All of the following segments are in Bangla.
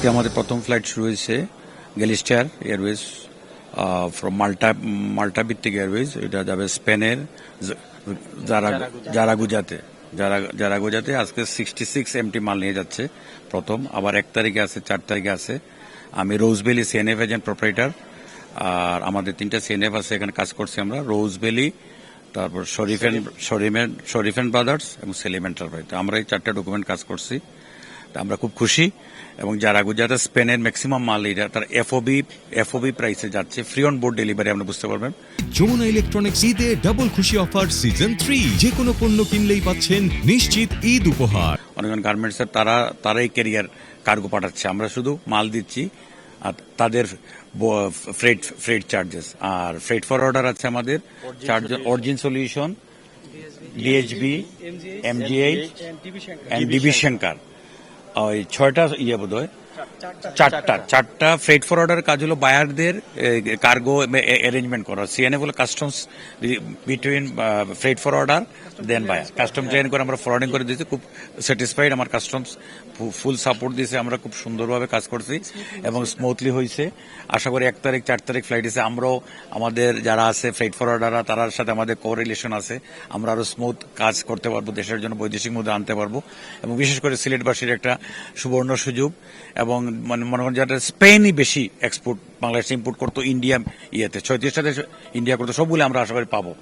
আজকে আমাদের প্রথম ফ্লাইট শুরু হয়েছে গ্যালিস্টার এয়ারওয়েজ ফ্রম মাল্টা মাল্টা ভিত্তিক এয়ারওয়েজ এটা যাবে স্পেনের যারা জারাগুজাতে যারা জারাগুজাতে আজকে সিক্সটি সিক্স এমটি মাল নিয়ে যাচ্ছে প্রথম আবার এক তারিখে আছে চার তারিখে আছে। আমি রোজবেলি সিএনএফ এজেন্ট প্রপারেটার আর আমাদের তিনটা সিএনএফ আছে এখানে কাজ করছি আমরা। রোজবেলি তারপর শরীফেন শরীফেন শরীফেন ব্রাদার্স এবং সেলিম এন্টারপ্রাইজ তো আমরা এই চারটা ডকুমেন্ট কাজ করছি। আমরা খুব খুশি। এবং যারা গুজরাটে স্পেনের ম্যাক্সিমাম মাল এটা তার এফওবি এফওবি প্রাইসে যাচ্ছে। ফ্রি অন বোর্ড ডেলিভারি আপনি বুঝতে পারবেন। যমুনা ইলেকট্রনিক্স ঈদে ডাবল খুশি অফার সিজন থ্রি যে কোনো পণ্য কিনলেই পাচ্ছেন নিশ্চিত ঈদ উপহার। অনেকজন গার্মেন্টসের তারা তারাই ক্যারিয়ার কার্গো পাঠাচ্ছে। আমরা শুধু মাল দিচ্ছি আর তাদের ফ্রেড ফ্রেড চার্জেস আর ফ্রেড ফর অর্ডার আছে আমাদের। Charge origin solution DHB MGH and DB Schenker और छोटा ये बुधो চারটা চারটা ফ্রেড ফর অর্ডার কাজ হলো বায়ারদের কার্গো অ্যারেঞ্জমেন্ট করা। সিএনএ বলে customs between freight for order then buyer custom join করে আমরা ফরওয়ার্ডিং করে দিয়েছি, খুব স্যাটিসফাইড আমার কাস্টমস ফুল সাপোর্ট দিয়েছে, আমরা খুব সুন্দরভাবে কাজ করছি এবং স্মুথলি হয়েছে আশা করি এক তারিখ, চার তারিখ ফ্লাইট আছে আমরাও আমাদের যারা আছে ফ্লাইট ফরওয়ার্ডাররা তার সাথে আমাদের কো রিলেশন আছে। আমরা আরও স্মুথ কাজ করতে পারব, দেশের জন্য বৈদেশিক মুদ্রা আনতে পারব। এবং বিশেষ করে সিলেটবাসীর একটা সুবর্ণ সুযোগ এবং মানে মনে করেন যারা স্পেনই বেশি এক্সপোর্ট বাংলাদেশ ইম্পোর্ট করতো ইন্ডিয়া ইয়েতে, ছয়ত্রিশটা দেশ ইন্ডিয়া করতো, সবগুলো আমরা আশা করি পাবো।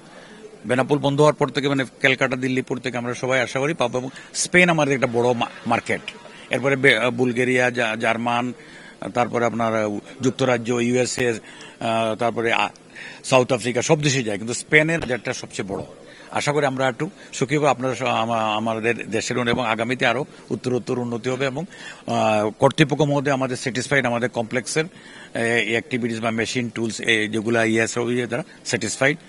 বেনাপুল বন্ধ হওয়ার পর থেকে মানে ক্যালকাটা দিল্লিপুর থেকে আমরা সবাই আশা করি পাবো এবং স্পেন আমাদের একটা বড় মার্কেট এরপরে বুলগেরিয়া জার্মান, তারপরে আপনার যুক্তরাজ্য ইউএসএ তারপরে সাউথ আফ্রিকা সব দেশে যায়। কিন্তু স্পেনের যেটা সবচেয়ে বড়। আশা করি আমরা একটু সুখী হব। আপনারা আমাদের দেশের এবং আগামীতে আরও উত্তর উত্তর উন্নতি হবে এবং কর্তৃপক্ষ মধ্যে আমাদের স্যাটিসফাইড আমাদের কমপ্লেক্সের অ্যাক্টিভিটিস বা মেশিন টুলস যেগুলো ইয়েস দ্বারা স্যাটিসফাইড